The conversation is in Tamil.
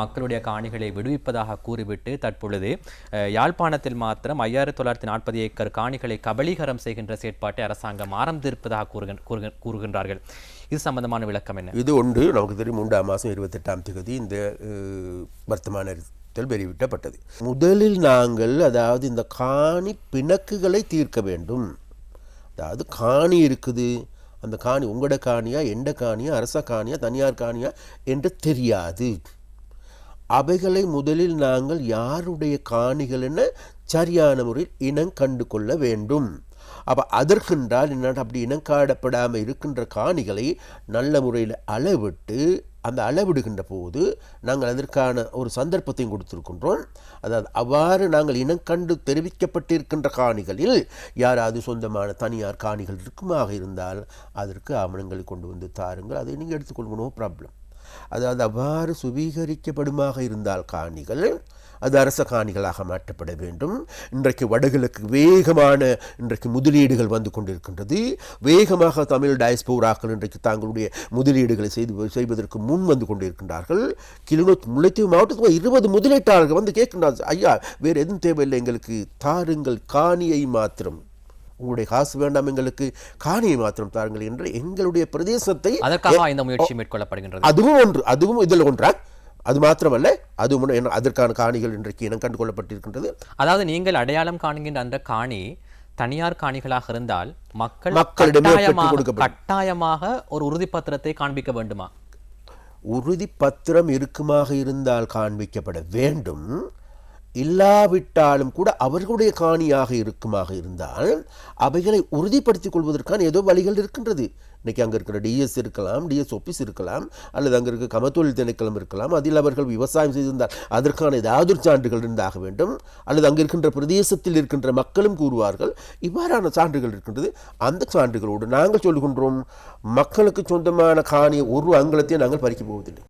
மக்களுடைய காணிகளை விடுவிப்பதாக கூறிவிட்டு தற்பொழுது யாழ்ப்பாணத்தில் மாத்திரம் ஐயாயிரத்தி தொள்ளாயிரத்தி நாற்பது ஏக்கர் காணிகளை கபலீகரம் செய்கின்ற செயற்பாட்டை அரசாங்கம் ஆரம்பித்திருப்பதாக கூறுகின்ற கூறுகின்றார்கள். இது சம்பந்தமான விளக்கம் என்ன? இது ஒன்று நமக்கு தெரியும் மூன்றாம் மாதம் இருபத்தெட்டாம் தேதி இந்த வர்த்தமானத்தில் வர்த்தமான அறிவித்தல் வெளியிட்டப்பட்டது முதலில் நாங்கள் அதாவது இந்த காணி பிணக்குகளை தீர்க்க வேண்டும். அதாவது காணி இருக்குது அந்த காணி உங்களோட காணியா எந்த காணியா அரச காணியா தனியார் காணியா என்று தெரியாது. அவைகளை முதலில் நாங்கள் யாருடைய காணிகள் என சரியான முறையில் இனம் கண்டு கொள்ள வேண்டும். அப்போ அதற்கென்றால் என்ன அப்படி இனங்காடப்படாமல் இருக்கின்ற காணிகளை நல்ல முறையில் அளவிட்டு அந்த அளவிடுகின்ற போது நாங்கள் அதற்கான ஒரு சந்தர்ப்பத்தையும் கொடுத்திருக்கின்றோம். அதாவது அவ்வாறு நாங்கள் இனம் கண்டு தெரிவிக்கப்பட்டிருக்கின்ற காணிகளில் யாராவது சொந்தமான தனியார் காணிகள் இருக்குமாக இருந்தால் அதற்கு ஆவணங்களை கொண்டு வந்து தாருங்கள். அதை நீங்கள் எடுத்துக்கொள்ளணும் ப்ராப்ளம் அதாவது அவ்வாறு சுவீகரிக்கப்படுமாக இருந்தால் காணிகள் அது அரச காணிகளாக மாற்றப்பட வேண்டும். இன்றைக்கு வடகிழக்கு வேகமான இன்றைக்கு முதலீடுகள் வந்து கொண்டிருக்கின்றது. வேகமாக தமிழ் டயஸ்போராக்கள் இன்றைக்கு தாங்களுடைய முதலீடுகளை செய்து செய்வதற்கு முன் வந்து கொண்டிருக்கின்றார்கள். கிளிநொச்சி முல்லைத்தீவு மாவட்டத்தில் இருபது முதலீட்டாளர்கள் வந்து கேட்கின்றார்கள். ஐயா வேறு எதுவும் தேவையில்லை எங்களுக்கு தாருங்கள் காணியை மாத்திரம். உங்களுடைய காசு வேண்டாம் எங்களுக்கு காணியை மாத்திரம் தாருங்கள் என்று எங்களுடைய பிரதேசத்தை அதற்காக இந்த முயற்சி மேற்கொள்ளப்படுகின்றது அதுவும் ஒன்று அதுவும் இதில் ஒன்றா அது மாத்திரமல்ல. என்ன- அதற்கான காணிகள் இன்றைக்கு இனம் கண்டு கொள்ளப்பட்டிருக்கின்றது அதாவது நீங்கள் அடையாளம் காண்கின்ற அந்த காணி தனியார் காணிகளாக இருந்தால் மக்கள் மக்களிடமே. கட்டாயமாக ஒரு உறுதிப்பத்திரத்தை காண்பிக்க வேண்டுமா உறுதி பத்திரம் இருக்குமாக இருந்தால் காண்பிக்கப்பட வேண்டும் இல்லாவிட்டாலும் கூட அவர்களுடைய காணியாக இருக்குமாக இருந்தால் அவைகளை உறுதிப்படுத்திக் கொள்வதற்கான ஏதோ வழிகள் இருக்கின்றது. இன்றைக்கி அங்கே இருக்கிற டிஎஸ் இருக்கலாம் டிஎஸ் ஆஃபீஸ் இருக்கலாம் அல்லது அங்கே இருக்க கமத்தொழில் திணைக்களம் இருக்கலாம் அதில் அவர்கள் விவசாயம் செய்திருந்தால் அதற்கான ஏதாவது சான்றுகள் இருந்தாக வேண்டும். அல்லது அங்கே இருக்கின்ற பிரதேசத்தில் இருக்கின்ற மக்களும் கூறுவார்கள் இவ்வாறான சான்றுகள் இருக்கின்றது. அந்த சான்றுகளோடு நாங்கள் சொல்கின்றோம் மக்களுக்கு சொந்தமான காணியை ஒரு அங்கலத்தையும் நாங்கள் பறிக்க போவதில்லை.